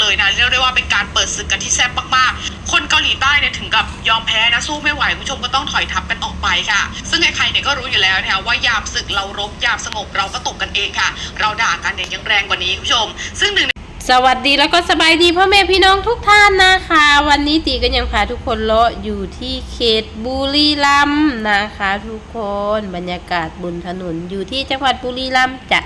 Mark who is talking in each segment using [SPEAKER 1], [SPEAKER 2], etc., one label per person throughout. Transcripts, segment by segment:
[SPEAKER 1] เลยนะเรียกได้ว่าเป็นการเปิดศึกกันที่แซ่บมากๆ คนเกาหลีใต้เนี่ยถึงกับยอมแพ้นะสู้ไม่ไหวคุณผู้ชมก็ต้องถอยทัพกันออกไปค่ะ ซึ่งใครๆเนี่ยก็รู้อยู่แล้วนะคะว่ายามศึกเรารบยามสงบเราก็ตกกันเองค่ะ เราด่ากันเนี่ยยังแรงกว่านี้คุณผู้ชม ซึ่งหนึ่ง
[SPEAKER 2] สวัสดีแล้วก็สบายดีพ่อแม่พี่น้องทุกท่านนะคะ วันนี้ตีก็ยังพาทุกคนเลาะอยู่ที่เขตบุรีรัมย์นะคะ ทุกคนบรรยากาศบนถนนอยู่ที่จังหวัดบุรีรัมย์จะ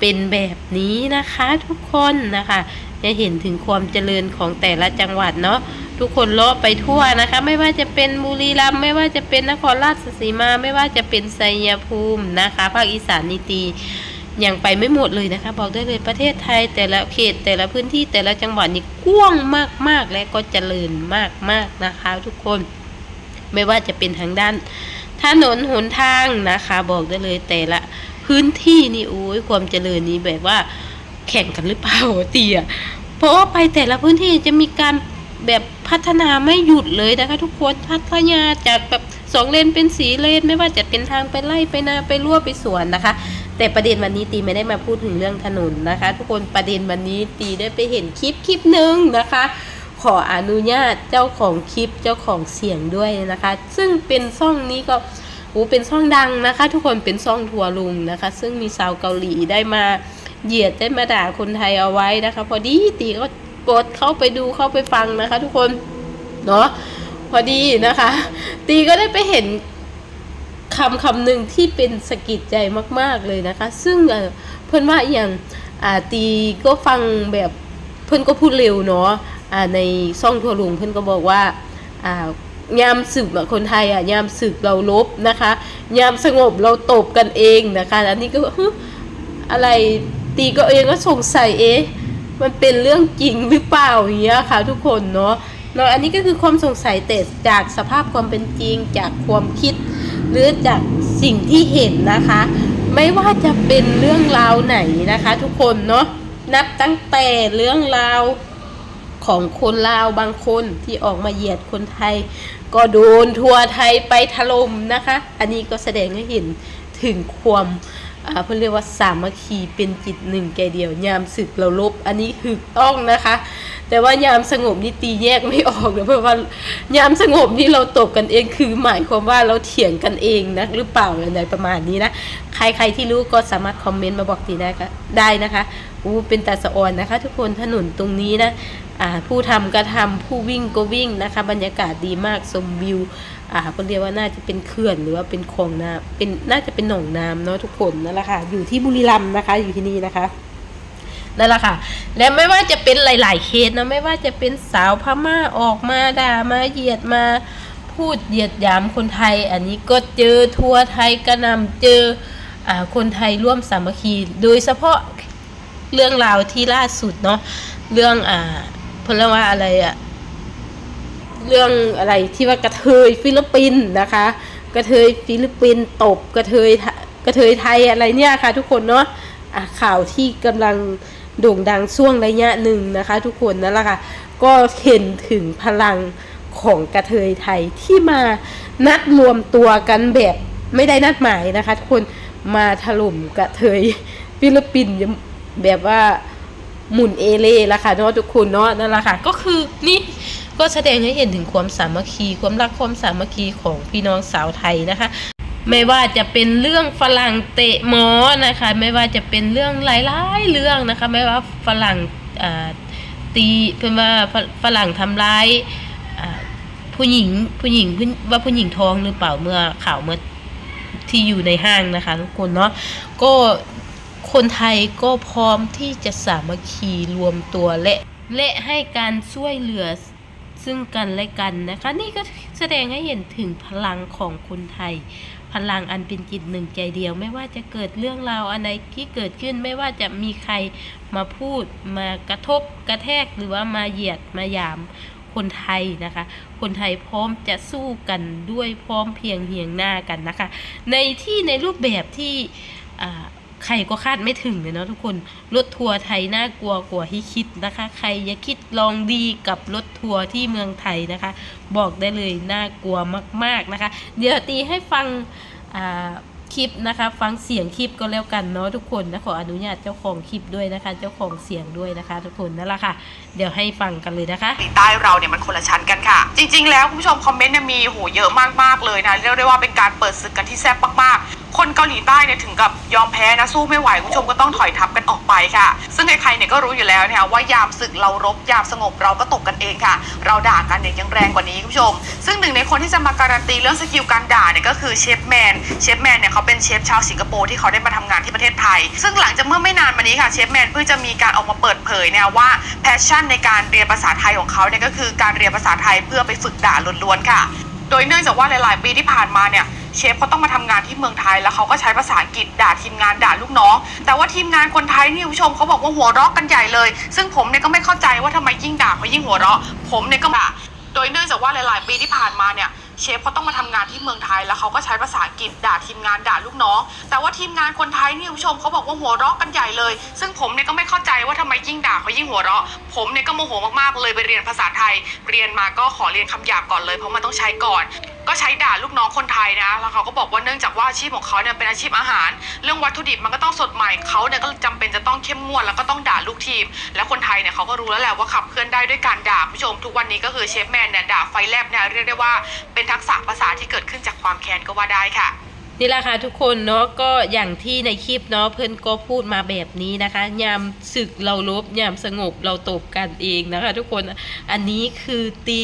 [SPEAKER 2] เป็นแบบนี้นะคะทุกคนนะคะ จะเห็นถึงความเจริญของแต่ละจังหวัดเนาะทุกคนเลาะไปทั่วนะคะ ไม่ว่าจะเป็นบุรีรัมย์ไม่ว่าจะเป็นนครราชสีมา ไม่ว่าจะเป็นไซยภูมินะคะภาคอีสานนิตียังไปไม่หมดเลยนะคะ บอกได้เลยประเทศไทยแต่ละเขตแต่ละพื้นที่แต่ละจังหวัดนี่กว้างมากๆ และก็เจริญมากๆนะคะ ทุกคนไม่ว่าจะเป็นทางด้านถนนหนทางนะคะ บอกได้เลยแต่ละพื้นที่นี่โอ้ยความเจริญนี้แบบว่า แข่งกันหรือเปล่าเตียเพราะว่าไปแต่ละพื้นที่จะมีการแบบพัฒนาไม่หยุดเลยนะคะ ทุกคนพัฒนาจากแบบสองเลนเป็นสีเลนไม่ว่าจะเป็นทางไปไล่ไปนาไปรั่วไปสวนนะคะ แต่ประเด็นวันนี้ตีไม่ได้มาพูดถึงเรื่องถนนนะคะ ทุกคนประเด็นวันนี้ตีได้ไปเห็นคลิปคลิปหนึ่งนะคะ ขออนุญาตเจ้าของคลิปเจ้าของเสียงด้วยนะคะ ซึ่งเป็นช่องนี้ก็โอ้เป็นช่องดังนะคะ ทุกคนเป็นช่องทัวร์ลุงนะคะ ซึ่งมีสาวเกาหลีได้มา เหยียดได้มาด่าคนไทยเอาไว้นะคะ พอดีตีก็กดเข้าไปดูเข้าไปฟังนะคะ ทุกคนเนาะพอดีนะคะ ตีก็ได้ไปเห็นคำคำหนึ่งที่เป็นสะกิดใจมาก ๆเลยนะคะ ซึ่งเพื่อนว่าอย่างตีก็ฟังแบบเพื่อนก็พูดเร็วเนาะอ่าในซ่องทัวร์ลุงเพื่อนก็บอกว่ายามศึกอะคนไทยอะยามศึกเราลบนะคะ ยามสงบเราตบกันเองนะคะ อันนี้ก็อะไร ตีก็เองก็สงสัยเอ๊ะมันเป็นเรื่องจริงหรือเปล่าอย่างเงี้ยค่ะทุกคนเนาะเนาะอันนี้ก็คือความสงสัยแต่จากสภาพความเป็นจริง จากความคิด หรือจากสิ่งที่เห็นนะคะ ไม่ว่าจะเป็นเรื่องราวไหนนะคะ ทุกคนเนาะนับตั้งแต่เรื่องราวของคนลาวบางคนที่ออกมาเหยียดคนไทย ก็โดนทัวร์ไทยไปถล่มนะคะ อันนี้ก็แสดงให้เห็นถึงความ เพื่อเรียกว่าสามัคคีเป็นจิตหนึ่งใจเดียวยามศึกเราลบ อันนี้ถูกต้องนะคะ แต่ว่ายามสงบนี่ตีแยกไม่ออกเลยเพราะว่ายามสงบนี่เราตบกันเองคือหมายความว่าเราเถียงกันเองนะหรือเปล่าอะไรประมาณนี้นะใครใครที่รู้ก็สามารถคอมเมนต์มาบอกตีได้ค่ะได้นะคะอู้เป็นตาสะออนนะคะ ทุกคนถนนตรงนี้นะอ่าผู้ทำก็ทำผู้วิ่งก็วิ่งนะคะ บรรยากาศดีมากชมวิวอ่าก็เรียกว่าน่าจะเป็นเขื่อนหรือว่าเป็นคลองน้ำเป็นน่าจะเป็นหนองน้ำเนาะทุกคนนั่นแหละค่ะ อยู่ที่บุรีรัมย์นะคะ อยู่ที่นี่นะคะนั่นแหละค่ะ และไม่ว่าจะเป็นหลาย ๆ เคสนะไม่ว่าจะเป็นสาวพม่าออกมาด่ามาเหยียดมาพูดเหยียดหยามคนไทย อันนี้ก็เจอทัวร์ไทยกระนำเจออ่าคนไทยร่วมสามัคคี โดยเฉพาะเรื่องราวที่ล่าสุดเนาะเรื่องอ่าเพลว่าอะไรอะ เรื่องอะไรที่ว่ากระเทยฟิลิปปินส์นะคะ กระเทยฟิลิปปินส์ตบกระเทยกระเทยไทยอะไรเนี่ยค่ะ ทุกคนเนาะะข่าวที่กำลังโด่งดังช่วงระยะหนึ่งนะคะ ทุกคนนั่นแหละค่ะ ก็เห็นถึงพลังของกระเทยไทยที่มานัดรวมตัวกันแบบไม่ได้นัดหมายนะคะ ทุกคนมาถล่มกระเทยฟิลิปปินส์แบบว่าหมุนเอเล่ละค่ะเนาะทุกคนเนาะนั่นแหละค่ะ ก็คือนี่ ก็แสดงให้เห็นถึงความสามัคคี ความรักความสามัคคีของพี่น้องสาวไทยนะคะไม่ว่าจะเป็นเรื่องฝรั่งเตะหมอนะคะ ไม่ว่าจะเป็นเรื่องหลายๆเรื่องนะคะ ไม่ว่าฝรั่งตีเพื่อนว่าฝรั่งทำร้ายผู้หญิงผู้หญิงว่าผู้หญิงท้องหรือเปล่าเมื่อข่าวเมื่อที่อยู่ในห้างนะคะทุกคนเนาะก็คนไทยก็พร้อมที่จะสามัคคีรวมตัวและและให้การช่วยเหลือ ซึ่งกันและกันนะคะ นี่ก็แสดงให้เห็นถึงพลังของคนไทย พลังอันเป็นจิตหนึ่งใจเดียว ไม่ว่าจะเกิดเรื่องราวอะไรที่เกิดขึ้น ไม่ว่าจะมีใครมาพูดมากระทบกระแทกหรือว่ามาเหยียดมาหยามคนไทยนะคะ คนไทยพร้อมจะสู้กันด้วยพร้อมเพียงเหียงหน้ากันนะคะ ในที่ในรูปแบบที่ ใครก็คาดไม่ถึงเลยเนาะทุกคนรถทัวร์ไทยน่ากลัวกว่าที่คิดนะคะ ใครอย่าคิดลองดีกับรถทัวร์ที่เมืองไทยนะคะ บอกได้เลยน่ากลัวมาก ๆนะคะ เดี๋ยวตีให้ฟังคลิปนะคะ ฟังเสียงคลิปก็แล้วกันเนาะทุกคนนะขออนุญาตเจ้าของคลิปด้วยนะคะ เจ้าของเสียงด้วยนะคะ ทุกคนนั่นแหละค่ะ เดี๋ยวให้ฟังกันเลยนะคะ
[SPEAKER 1] ใต้เราเนี่ยมันคนละชั้นกันค่ะ จริง ๆ แล้วคุณผู้ชมคอมเมนต์เนี่ยมีโหเยอะมากๆเลยนะเรียกได้ว่าเป็นการเปิดศึกกันที่แซ่บมากๆ คนเกาหลีใต้เนี่ยถึงกับยอมแพ้นะสู้ไม่ไหวคุณผู้ชมก็ต้องถอยทับกันออกไปค่ะ ซึ่งใครๆเนี่ยก็รู้อยู่แล้วนะคะว่ายามศึกเรารบยามสงบเราก็ตกกันเองค่ะ เราด่ากันเนี่ยยังแรงกว่านี้คุณผู้ชม ซึ่งหนึ่งในคนที่จะมาการันตีเรื่องสกิลการด่าเนี่ยก็คือเชฟแมนเชฟแมนเนี่ยเขาเป็นเชฟชาวสิงคโปร์ที่เขาได้มาทำงานที่ประเทศไทย ซึ่งหลังจากเมื่อไม่นานมานี้ค่ะเชฟแมนเพิ่งจะมีการออกมาเปิดเผยเนี่ยว่าแพชชั่นในการเรียนภาษาไทยของเขาเนี่ยก็คือการเรียนภาษาไทยเพื่อไปฝึกด่าล้วนๆค่ะ โดยเนื่องจากว่าหลาย ๆ ปีที่ผ่านมาเนี่ย เชฟเขาต้องมาทำงานที่เมืองไทยแล้วเขาก็ใช้ภาษาอังกฤษด่าทีมงานด่าลูกน้อง แต่ว่าทีมงานคนไทยนี่คุณผู้ชมเขาบอกว่าหัวเราะกันใหญ่เลย ซึ่งผมเนี่ยก็ไม่เข้าใจว่าทำไมยิ่งด่าเขายิ่งหัวเราะ ผมเนี่ยก็ด่าโดยเนื่องจากว่าหลาย ๆ ปีที่ผ่านมาเนี่ยเชฟเขาต้องมาทำงานที่เมืองไทยแล้วเขาก็ใช้ภาษาอังกฤษด่าทีมงานด่าลูกน้อง แต่ว่าทีมงานคนไทยนี่คุณผู้ชมเขาบอกว่าหัวเราะกันใหญ่เลย ซึ่งผมเนี่ยก็ไม่เข้าใจว่าทำไมยิ่งด่าเขายิ่งหัวเราะ ผมเนี่ยก็โมโหมากๆเลยไปเรียนภาษาไทย เรียนมาก็ขอเรียนคำหยาบก่อนเลยเพราะมันต้องใช้ก่อน ก็ใช้ด่าลูกน้องคนไทยนะ แล้วเขาก็บอกว่าเนื่องจากว่าอาชีพของเขาเนี่ยเป็นอาชีพอาหาร เรื่องวัตถุดิบมันก็ต้องสดใหม่เขาเนี่ยก็จำเป็นจะต้องเข้มงวดแล้วก็ต้องด่าลูกทีม แล้วคนไทยเนี่ยเขาก็รู้แล้วแหละว่าขับเคลื่อนได้ด้วยการด่าผู้ชมทุกวันนี้ก็คือเชฟแมนเนี่ยด่าไฟแลบเนี่ยเรียกได้ว่าเป็นทักษะภาษาที่เกิดขึ้นจากความแค้นก็ว่าได้ค่ะ
[SPEAKER 2] นี่แหละค่ะทุกคนเนาะก็อย่างที่ในคลิปเนาะเพื่อนก็พูดมาแบบนี้นะคะ ยามศึกเราลบยามสงบเราตบกันเองนะคะ ทุกคนอันนี้คือตี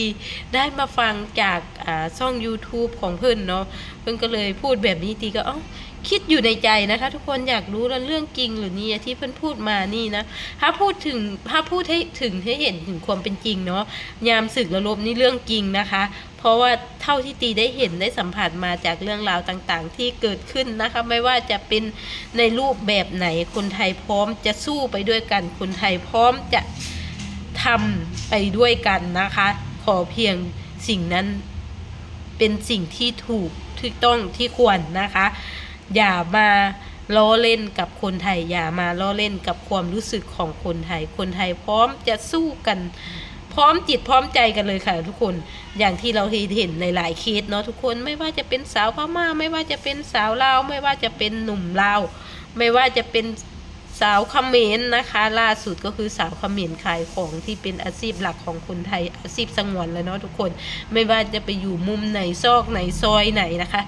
[SPEAKER 2] ได้มาฟังจากอ่าช่อง YouTube ของเพื่อนเนาะเพื่อนก็เลยพูดแบบนี้ตีก็เอ้าคิดอยู่ในใจนะคะ ทุกคนอยากรู้แล้วเรื่องจริงหรือนี่ที่เพื่อนพูดมานี่นะถ้าพูดถึงถ้าพูดให้ถึงให้เห็นถึงความเป็นจริงเนาะยามศึกเราลบนี่เรื่องจริงนะคะ เพราะว่าเท่าที่ตีได้เห็นได้สัมผัสมาจากเรื่องราวต่างๆ ที่เกิดขึ้นนะคะไม่ว่าจะเป็นในรูปแบบไหนคนไทยพร้อมจะสู้ไปด้วยกัน คนไทยพร้อมจะทำไปด้วยกันนะคะ ขอเพียงสิ่งนั้นเป็นสิ่งที่ถูกที่ต้องที่ควรนะคะ อย่ามาล้อเล่นกับคนไทย อย่ามาล้อเล่นกับความรู้สึกของคนไทย คนไทยพร้อมจะสู้กัน พร้อมจิตพร้อมใจกันเลยค่ะทุกคน อย่างที่เราเห็นในหลายเคสเนาะทุกคนไม่ว่าจะเป็นสาวพม่า ไม่ว่าจะเป็นสาวลาว ไม่ว่าจะเป็นหนุ่มลาว ไม่ว่าจะเป็นสาวเขมรนะคะ ล่าสุดก็คือสาวเขมรขายของที่เป็นอาชีพหลักของคนไทยอาชีพสงวนแล้วเนาะทุกคน ไม่ว่าจะไปอยู่มุมไหนซอกไหนซอยไหนนะคะ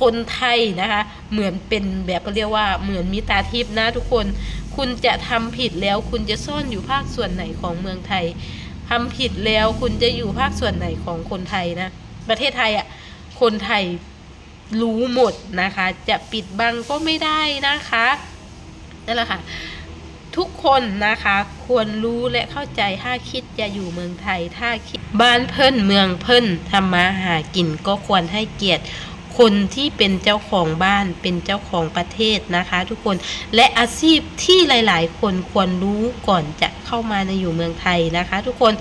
[SPEAKER 2] คนไทยนะคะ เหมือนเป็นแบบเขาเรียกว่าเหมือนมีตาทิพย์นะทุกคน คุณจะทำผิดแล้วคุณจะซ่อนอยู่ภาคส่วนไหนของเมืองไทย ทำผิดแล้วคุณจะอยู่ภาคส่วนไหนของคนไทยนะ ประเทศไทยอะ คนไทยรู้หมดนะคะ จะปิดบังก็ไม่ได้นะคะนั่นแหละค่ะ ทุกคนนะคะ ควรรู้และเข้าใจถ้าคิดจะอยู่เมืองไทย ถ้าคิดบ้านเพิ่นเมืองเพิ่นทำมาหากินก็ควรให้เกียรติ คนที่เป็นเจ้าของบ้านเป็นเจ้าของประเทศนะคะ ทุกคนและอาชีพที่หลาย ๆ คนควรรู้ก่อนจะเข้ามาในอยู่เมืองไทยนะคะ ทุกคน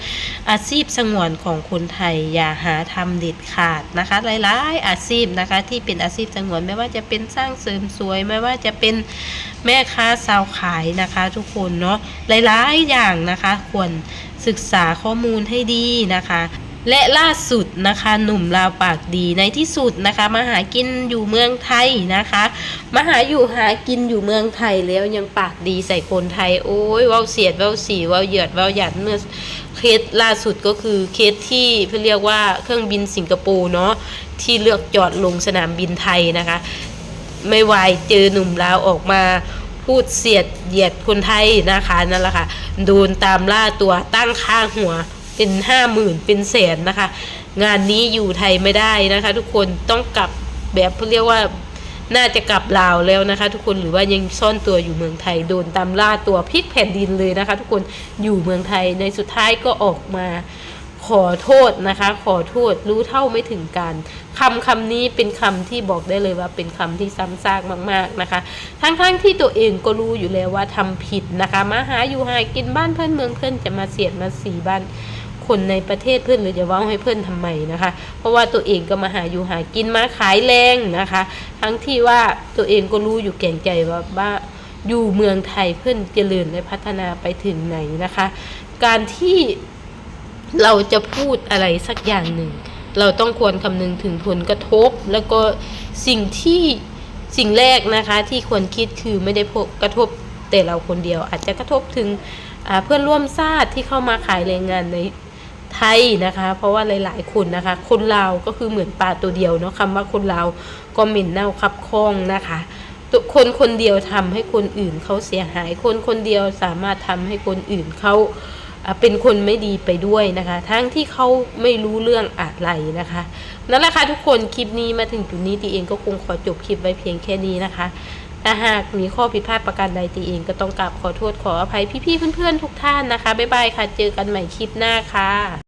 [SPEAKER 2] อาชีพสงวนของคนไทยอย่าหาทำเด็ดขาดนะคะ หลาย ๆ อาชีพนะคะที่เป็นอาชีพสงวนไม่ว่าจะเป็นสร้างเสริมสวยไม่ว่าจะเป็นแม่ค้าสาวขายนะคะ ทุกคนเนาะหลาย ๆ อย่างนะคะ ควรศึกษาข้อมูลให้ดีนะคะ และล่าสุดนะคะหนุ่มลาวปากดีในที่สุดนะคะ มาหากินอยู่เมืองไทยนะคะ มาหาอยู่หากินอยู่เมืองไทยแล้วยังปากดีใส่คนไทย โอ้ยว้าเสียดว้าสีว้าเหยียดว้าหยัดเมื่อเคสล่าสุดก็คือเคสที่เพื่อเรียกว่าเครื่องบินสิงคโปร์เนาะที่เลือกจอดลงสนามบินไทยนะคะ ไม่ไหวเจอหนุ่มลาวออกมาพูดเสียดเหยียดคนไทยนะคะนั่นแหละค่ะโดนตามล่าตัวตั้งข้างหัว เป็นห้าหมื่นเป็นแสนนะคะ งานนี้อยู่ไทยไม่ได้นะคะ ทุกคนต้องกลับแบบเรียกว่าน่าจะกลับลาวแล้วนะคะ ทุกคนหรือว่ายังซ่อนตัวอยู่เมืองไทยโดนตามล่าตัวพลิกแผ่นดินเลยนะคะ ทุกคนอยู่เมืองไทยในสุดท้ายก็ออกมาขอโทษนะคะ ขอโทษรู้เท่าไม่ถึงการคำคำนี้เป็นคำที่บอกได้เลยว่าเป็นคำที่ซ้ำซากมาก ๆนะคะ ทั้งๆทที่ตัวเองก็รู้อยู่แล้วว่าทำผิดนะคะ มาหาอยู่หากินบ้านเพื่อนเมืองเพื่อนจะมาเสียดมาสีบ้าน คนในประเทศเพื่อนหรือจะว้าให้เพื่อนทำไมนะคะ เพราะว่าตัวเองก็มาหาอยู่หากินมาขายแรงนะคะ ทั้งที่ว่าตัวเองก็รู้อยู่แก่งใจว่าว่าอยู่เมืองไทยเพื่อนเจริญและพัฒนาไปถึงไหนนะคะ การที่เราจะพูดอะไรสักอย่างหนึ่ง เราต้องควรคำนึงถึงผลกระทบ แล้วก็สิ่งที่สิ่งแรกนะคะที่ควรคิดคือไม่ได้กระทบแต่เราคนเดียว อาจจะกระทบถึงเพื่อนร่วมชาติที่เข้ามาขายแรงงานใน ไทยนะคะ เพราะว่าหลาย ๆ คนนะคะ คนลาวก็คือเหมือนปลาตัวเดียวเนาะคำว่าคนลาวก็เหม็นเน่าคับคล้องนะคะคนคนเดียวทำให้คนอื่นเขาเสียหาย คนคนเดียวสามารถทำให้คนอื่นเขาอ่าเป็นคนไม่ดีไปด้วยนะคะ ทั้งที่เขาไม่รู้เรื่องอะไรนะคะ นั่นแหละค่ะทุกคน คลิปนี้มาถึงจุดนี้ตีเองก็คงขอจบคลิปไว้เพียงแค่นี้นะคะ ถ้าหากมีข้อผิดพลาดประการใดตีเองก็ต้องกราบขอโทษขออภัยพี่ๆเพื่อนๆทุกท่านนะคะ บ๊ายบายค่ะ เจอกันใหม่คลิปหน้าค่ะ